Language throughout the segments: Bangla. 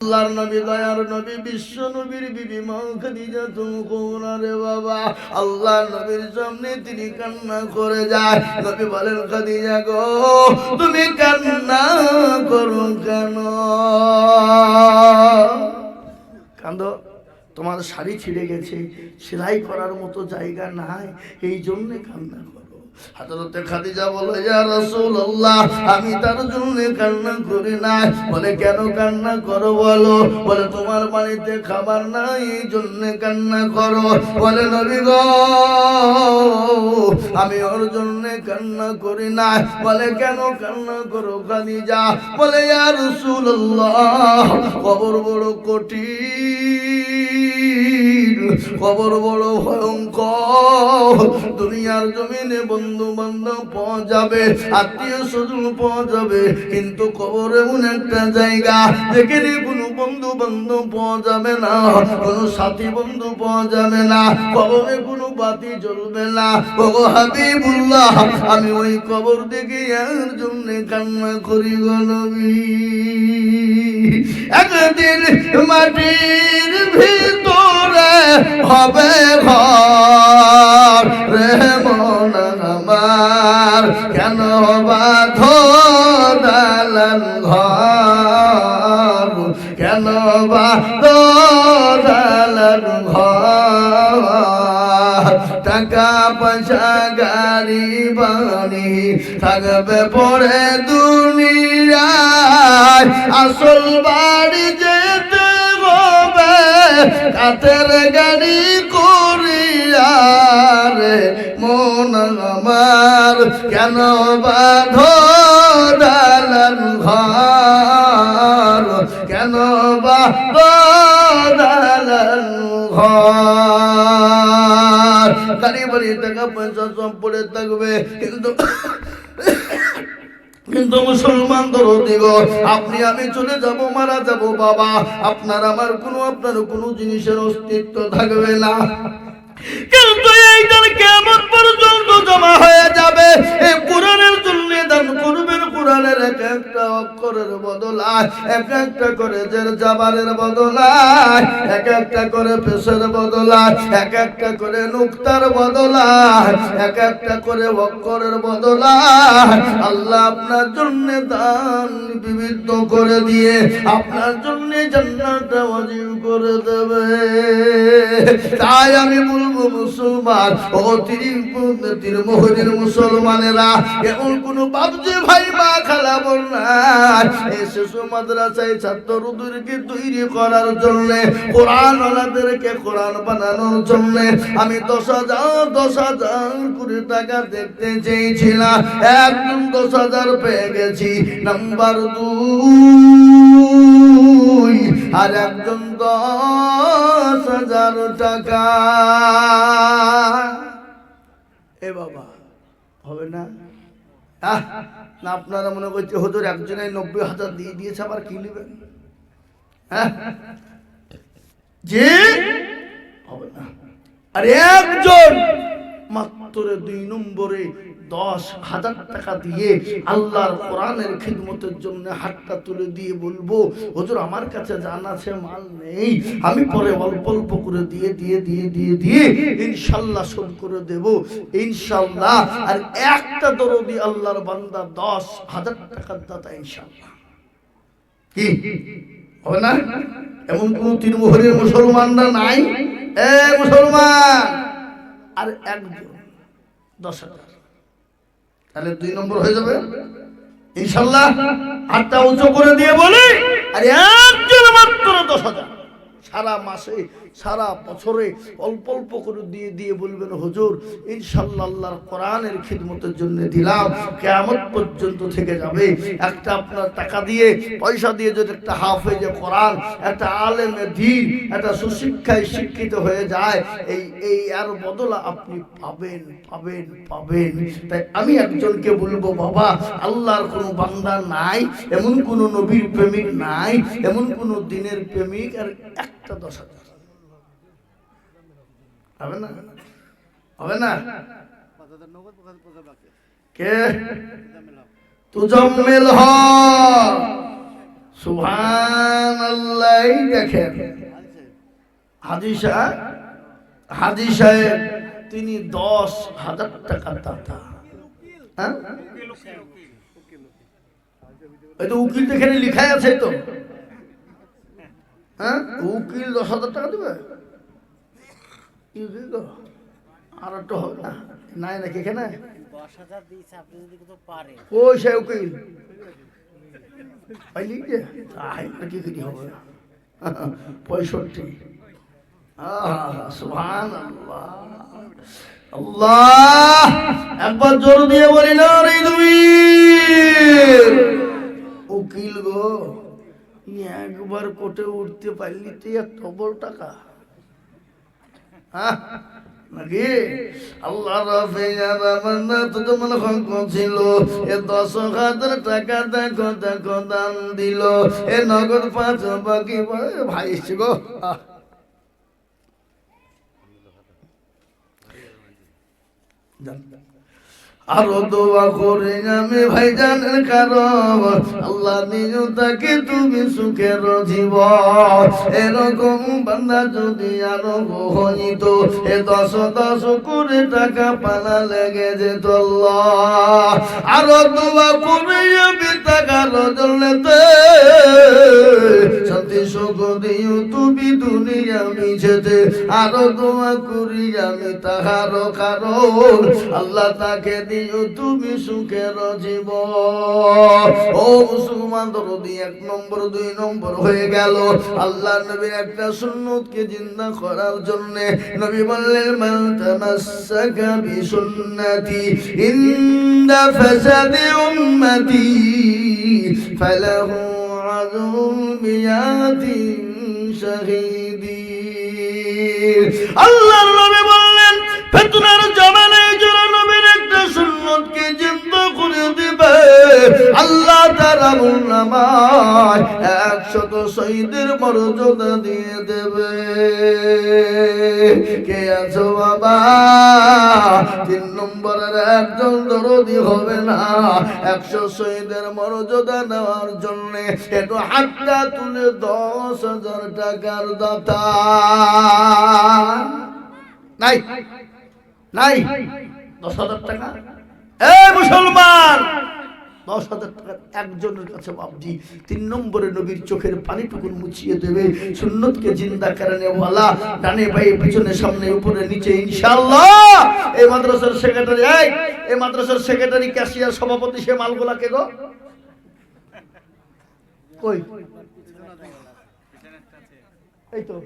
আল্লাহর নবী, দয়ার নবী, বিশ্ব নবীর বিবি মা খাদিজা তুমি রে বাবা? আল্লাহর নবীর সামনে তিনি কান্না করে যায়। নবী বলেন, খাদিজা গো, তুমি কান্না করো কেন? কান্দো, তোমার শাড়ি ছিঁড়ে গেছে, সেলাই করার মতো জায়গা নাই, এই জন্যে কান্না করো। হাজরতে খাদিজা বলে ইয়া রাসূলুল্লাহ, আমি তার জন্য কান্না করি না বলে, কেন কান্না করো বলো? বলে, তোমার বাড়িতে খাবার নাই, এই জন্য কান্না করো। বলে, নবী গো, আমি ওর জন্য কান্না করি না বলে, কেন কান্না করো খাদিজা? বলে, ইয়া রাসূলুল্লাহ কবর বড় কঠিন। কবর বড় ভয়ঙ্কর। দুনিয়ার জমিনে বন্ধু বান্ধব পাওয়া যাবে, আত্মীয় স্বজন পাওয়া যাবে, কিন্তু কবর এমন একটা জায়গা যেখানে কোনো বন্ধু বান্ধব পাওয়া যাবে না, কোনো সাথী বন্ধু পাওয়া যাবে না কবরে কোনো বাতি জ্বলবে না। ওগো হাবিবুল্লাহ, আমি ওই কবর দেখে এর জন্য কান্না করি গো নবী। একদিন মাটির ভিতরে হবে ঘর। রে আমার, কেন বাধ দালান ঘর? কেন বাধ দালান ঘর? টাকা পয়সা গাড়ি বাড়ি থাকবে পরে দুনিয়ায়। আসল বাড়ি হবে কাতের গাড়ি করিয়া রে, মন আমার। কেন বাধ দালান ঘর? কেন বাধ ঘর? গাড়ি বাড়ি টাকা পয়সা সব পড়ে থাকবে, কিন্তু কিন্তু মুসলমান দরদিগ আপনি, আমি চলে যাব, মারা যাব, বাবা। আপনার আমার কোনো, আপনার কোনো জিনিসের অস্তিত্ব থাকবে না। কিন্তু এইটার কেমন পর্যন্ত জমা হয়ে যাবে, এই কোরআনের জন্য দান করবেন কোরআনের এক একটা অক্ষরের বদলায়, এক একটা করে জের জাবারের বদলায়, এক একটা করে পেশের বদলায়, এক একটা করে নুক্তার বদলায়, এক একটা করে অক্ষরের বদলায়। আল্লাহ আপনার জন্য দান বিবিধ করে দিয়ে আপনার জন্য করে দেবে। তাই আমি বলব মুসলমান, ও তির মোহরের মুসলমানেরা, এমন কোন বাবজি ভাই মা খালা বোন এই শিশু মাদ্রাসায় তৈরি করার জন্য? কোরআন ওনাদেরকে কোরআন বানানোর জন্য। আমি দশ হাজার দশ হাজার কোটি টাকা দেখতে চেয়েছিলাম। একদম দশ হাজার পেয়ে গেছি। নাম্বার দুই, আর একজন দশ হাজার টাকা। এ বাবা, হবে না? আহ, না আপনারা মনে করছে হুজুর একজনে নব্বই হাজার দিয়ে দিয়েছে আবার কি নেবেন? হ্যাঁ? যে? হবে না। আর একজন মাত্র দুই নম্বরে দশ হাজার টাকা দিয়ে আল্লাহর কোরআনের খিদমতের জন্য হাতটা তুলে দিয়ে বলব, হুজুর, আমার কাছে জান আছে, মাল নেই। আমি পরে অল্প অল্প করে দিয়ে দিয়ে দিয়ে দিয়ে দিয়ে ইনশাল্লাহ শোধ করে দেব। ইনশাল্লাহ। আর একটা দরদি আল্লাহর বান্দা দশ হাজার টাকার দাতা ইনশাল্লাহ। কি? হবে না? এমন কোন তৃণমূলের মুসলমানরা নাই? এ মুসলমান! আর একজন, দশ হাজার। তাহলে দুই নম্বর হয়ে যাবে। ইনশাল্লাহ হাতটা উঁচু করে দিয়ে বলি, আর একজন মাত্র দশ হাজার। সারা মাসে সারা বছরে অল্প অল্প করে দিয়ে দিয়ে বলবেন, হুজুর ইনশাল্লাহ আল্লাহর কোরআনের খিদমতের জন্য দিলাম। কেয়ামত পর্যন্ত থেকে যাবে। একটা আপনার টাকা দিয়ে, পয়সা দিয়ে যদি একটা হাফেজে কোরআন, একটা আলেমে দিন, একটা সুশিক্ষায় শিক্ষিত হয়ে যায়, এই এই আর বদলা আপনি পাবেন পাবেন পাবেন। তাই আমি একজনকে বলব, বাবা, আল্লাহর কোনো বান্দা নাই, এমন কোনো নবীর প্রেমিক নাই, এমন কোনো দিনের প্রেমিক আর একটা দশ হবে না হবে না। কে? তু জম্মেল হ। সুহান আল্লাহ দেখেন। হাজি সাহেব, তিনি দশ হাজার টাকার দাতা। হ্যাঁ? এই তো উকিল এখানে লিখাই আছে তো। হ্যাঁ? উকিল দশ হাজার টাকা দেবে? আর একটু হবে না। নাই নাকি এখানে? ওই সে উকিল। পাইলি যে? তাই আর কি করি হবে পঁয়ষট্টি। সুহান আল্লাহ আল্লাহ একবার জোর দিয়ে বলি না রে তুমি উকিল গো একবার কোটে উঠতে পারলি তুই এত বড় টাকা? নাকি? আল্লাহ তো মনে ছিল এ দশ হাজার টাকা দেখো দেখো দান দিল। এ নগদ পাঁচ বাকি ভাই গো। আরও দোয়া করে আমি ভাই জানের কারণ। আল্লাহ নিজ তাকে তুমি সুখের জীব এরকম বান্দা যদি আরও হইত এ দশ দশ করে টাকা পালা লেগে যেত আরও দোয়া করে আমি তুমি দুনিয়া মিছেতে আরও দোয়া করি আমি তাহার কারণ। আল্লাহ তাকে দিও তুমি সুখের জীব ও মুসলমান, দরদি এক নম্বর, দুই নম্বর হয়ে গেল। আল্লাহ নবীর একটা সুন্নতকে জিন্দা করার জন্য নবী বললেন, মান তামাসসাকা বিসুন্নতি ইন্দা ফাসাদি উম্মতি। فله عذر بيات شهيدين الله আল্লাহ তারা নামায় একশত শহীদের মর্যাদা দিয়ে দেবে। কে আছো বাবা? তিন নম্বরের একজন দরদি হবে না। একশো শহীদের মর্যাদা নেওয়ার জন্য একটু হাতটা তুলে দশ হাজার টাকার দাতা। নাই নাই, দশ হাজার টাকা। এ মুসলমান! দশ হাজার টাকা একজনের কাছে বাবজি তিন নম্বরে নবীর চোখের পানিটুকুন মুছিয়ে দেবে। সুন্নতকে জিন্দা কারণে ওয়ালা ডানে পায়ে, পিছনে, সামনে, উপরে, নিচে, ইনশাআল্লাহ। এই মাদ্রাসার সেক্রেটারি এই এই মাদ্রাসার সেক্রেটারি ক্যাশিয়ার সভাপতি, সে মালগুলা কে গো? কই? এই তো,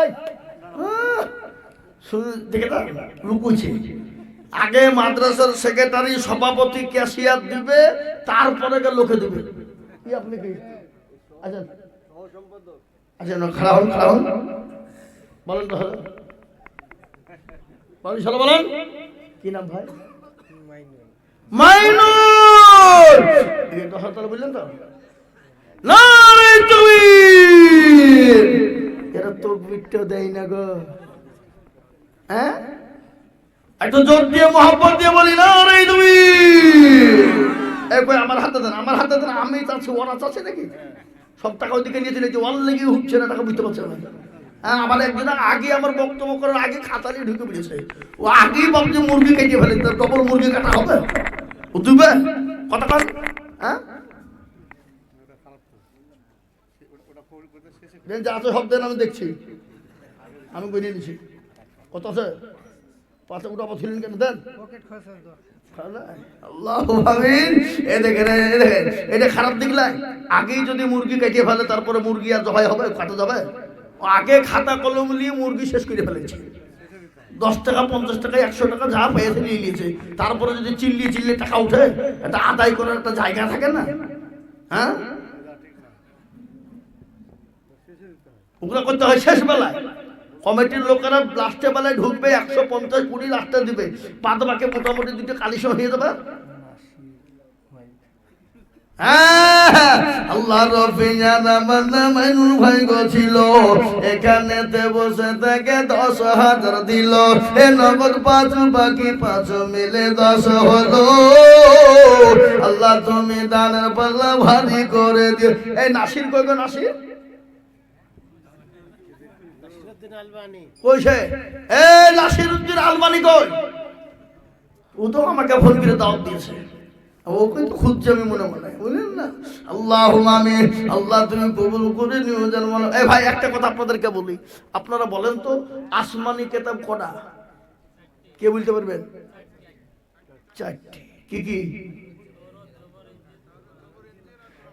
এই শুনে, দেখে লুকুছে আগে মাদ্রাসার সেক্রেটারি সভাপতি ক্যাশিয়ার দিবে, তারপরে লোকে দিবে। কি আপনি কি? আচ্ছা। আচ্ছা বলেন কি নাম ভাই? বললেন তো? না তুমি এরা তো বিটটা দেয় না গো। হ্যাঁ? একটু জোর দিয়ে মহব্বত দিয়ে বলি, না রে তুমি। কই, আমার হাতে দেন, আমার হাতে দেন, আমি চাচ্ছি ওরা চাচ্ছে নাকি? সব টাকা ওইদিকে নিয়ে চলে যে ওয়াল লেগে উঠছে না, টাকা বুঝতে পারছে না। হ্যাঁ আমার একজন আগে আমার বক্তব্য করার আগে খাতা নিয়ে ঢুকে পড়েছে। ও আগেই ভাবছে মুরগি কেটে ফেলে তার ডবল মুরগি কাটা হবে? তুইবে কথা কর হ্যাঁ? যা আছে সব দেন, আমি দেখছি। আমি বলে দিছি কত আছে? পাঁচটা উঠা ছিলেন কেন দেন। এটা খারাপ দেখলাই আগেই যদি মুরগি কেটে ফেলে তারপরে মুরগি আর জবাই হবে কাটা যাবে? আগে খাতা কলম নিয়ে মুরগি শেষ করে ফেলেছে। দশ টাকা পঞ্চাশ টাকা একশো টাকা যা পেয়েছে নিয়ে নিয়েছে। তারপরে যদি চিল্লিয়ে চিল্লিয়ে টাকা উঠে এটা আদায় করার একটা জায়গা থাকে না? হ্যাঁ? ওগুলো করতে হয় শেষ বেলায় কমিটির লোকেরা লাস্টে বেলায় ঢুকবে একশো পঞ্চাশ কুড়ি লাস্টে দিবে। বাদ বাকি মোটামুটি দুটো কালিশ হয়ে যাবে। হ্যাঁ, এ পাঁচ বাকি পাঁচ মিলে দশ হলো। আল্লাহ তুমি দানের পাল্লা ভারী করে দিও। এই নাসির কই নাসির নাসিরুদ্দিন আলবানি এ কই? ও তো আমাকে দিয়েছে। খুঁজছে আমি মনে মনে। না আল্লাহ আল্লাহ যেন এ ভাই, একটা কথা আপনাদেরকে বলি। আপনারা বলেন তো, আসমানি কেতাব কটা? কে বলতে পারবেন? চারটি। কি কি?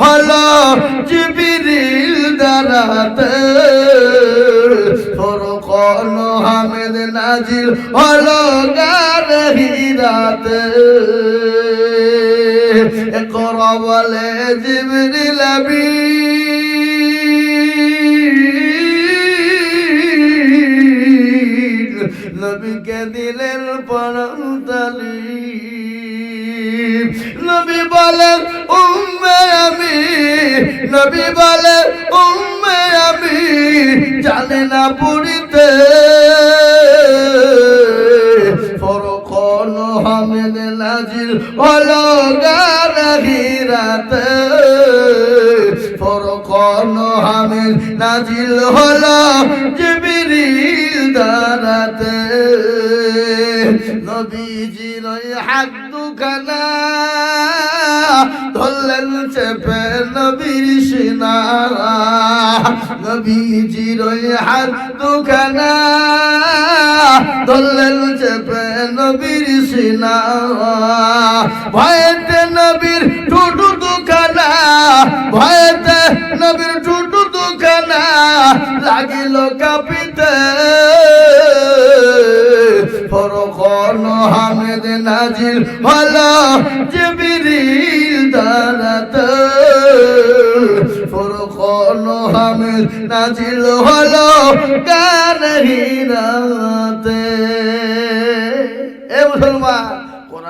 হলো জিবিরিল দারাতে। ফরকন হামিদ নাজিল হলো গারে হিরাতে বলে জিবিরিল নবীকে দিলেন পরম তালিম। নবী বলেন উম্মে আমি। নবী বলেন উম্মে আমি। জানে না পুরিতে ফরকন হামেদ নাজিল হলো গারাহিরাতে ফরকন হামেদ নাজিল হলো জিবিরিল দারাতে নবীজির হাত দুখানা ধরলেন চেপে নবীর সিনা নবীজির হাত দুখানা। ধরলেন চেপে নবীর সিনা ভয়েতে নবীর টুটু দুখানা। ভয়েতে নবীর টুটু দুখানা। লাগিল কাপিতে। ফরকন হামেদ নাজিল হলো জিবিরিল দারাতে। ফরকন হামেদ নাজিল হলো গানহিরাতে এ মুসলমান।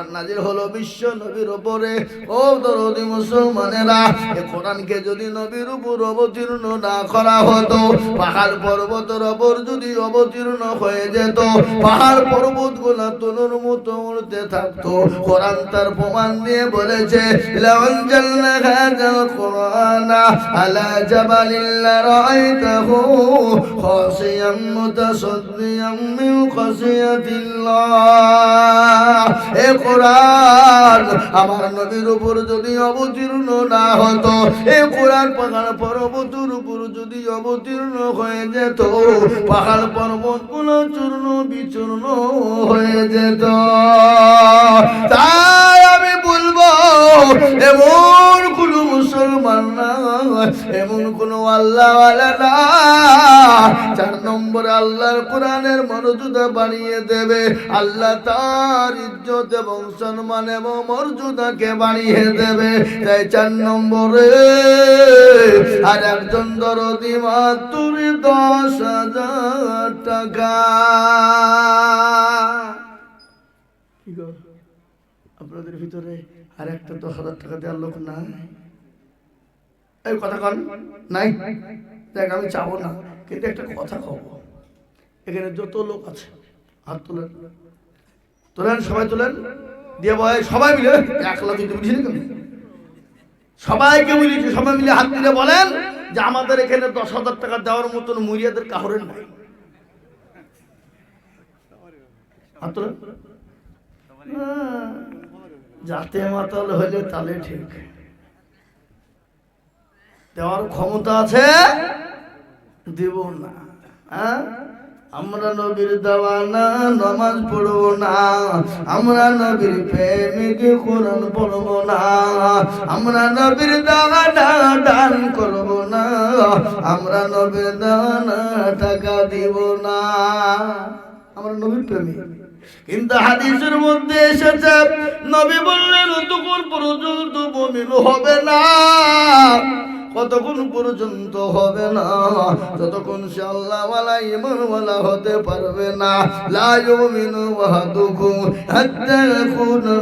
কোরআন নাজির হলো বিশ্ব নবীর উপরে। ও দরদি মুসলমানেরা, এ কোরআনকে যদি নবীর উপর অবতীর্ণ না করা হতো, পাহাড় পর্বতের ওপর যদি অবতীর্ণ হয়ে যেত, পাহাড় পর্বতগুলা তনুর মতো উড়তে থাকতো। কোরআন তার প্রমাণ দিয়ে বলেছে এ কোরআন। আমার নবীর উপর যদি অবতীর্ণ না হতো, এ কোরআন পাহাড় পর্বতের উপর যদি অবতীর্ণ হয়ে যেত, পাহাড় পর্বতগুলো চূর্ণ বিচূর্ণ হয়ে যেত। তাই আমি বলব, এমন মুসলমান না, এমন কোন আল্লাহ না। চার নম্বর আল্লাহর কোরআনের মর্যাদা বানিয়ে দেবে। আল্লাহ তার ইজ্জত এবং সম্মান এবং মর্যাদাকে বানিয়ে দেবে। তাই চার নম্বরে আর একজন দরদি মাতুর দশ হাজার টাকা। আপনাদের ভিতরে আর একটা দশ হাজার টাকা দেওয়ার লোক নাই? এই কথা কন। নাই? দেখ, আমি চাবো না। কিন্তু একটা কথা কব। এখানে যত লোক আছে, হাত তোলেন। তোলেন, সবাই তোলেন। দিয়ে বয় সবাই মিলে, একলা দিতে বুঝিনি কেন? সবাইকে বলেছি সবাই মিলে হাত দিলে বলেন যে আমাদের এখানে দশ হাজার টাকা দেওয়ার মতন মুরিয়াদের কাহরের নাই। হাত তোলেন। যাতে মাতাল হলে তালে ঠিক। দেওয়ার ক্ষমতা আছে? দেব না হ্যাঁ? আমরা নবীর দেওয়ানা, নামাজ পড়ব না। আমরা নবীর প্রেমিক কোরআন পড়ব না। আমরা নবীর দেওয়ানা, দান করব না। আমরা নবীর দেওয়ানা, টাকা দিব না। আমরা নবীর প্রেমিক। কিন্তু হাদিসের মধ্যে এসেছে, নবী বললেন তখন পর্যন্ত বমিন হবে না। কতক্ষণ পর্যন্ত হবে না। ততক্ষণ সে আল্লাহওয়ালা ইমানওয়ালা হতে পারবে না। লা ইউমিনু হাত্তা ইয়াকুনা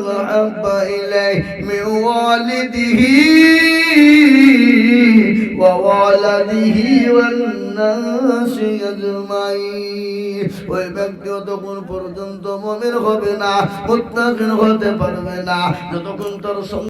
ওই ব্যক্তি ততক্ষণ পর্যন্ত মুমিন হবে না, মুত্তাকিন হতে পারবে না। যতক্ষণ তার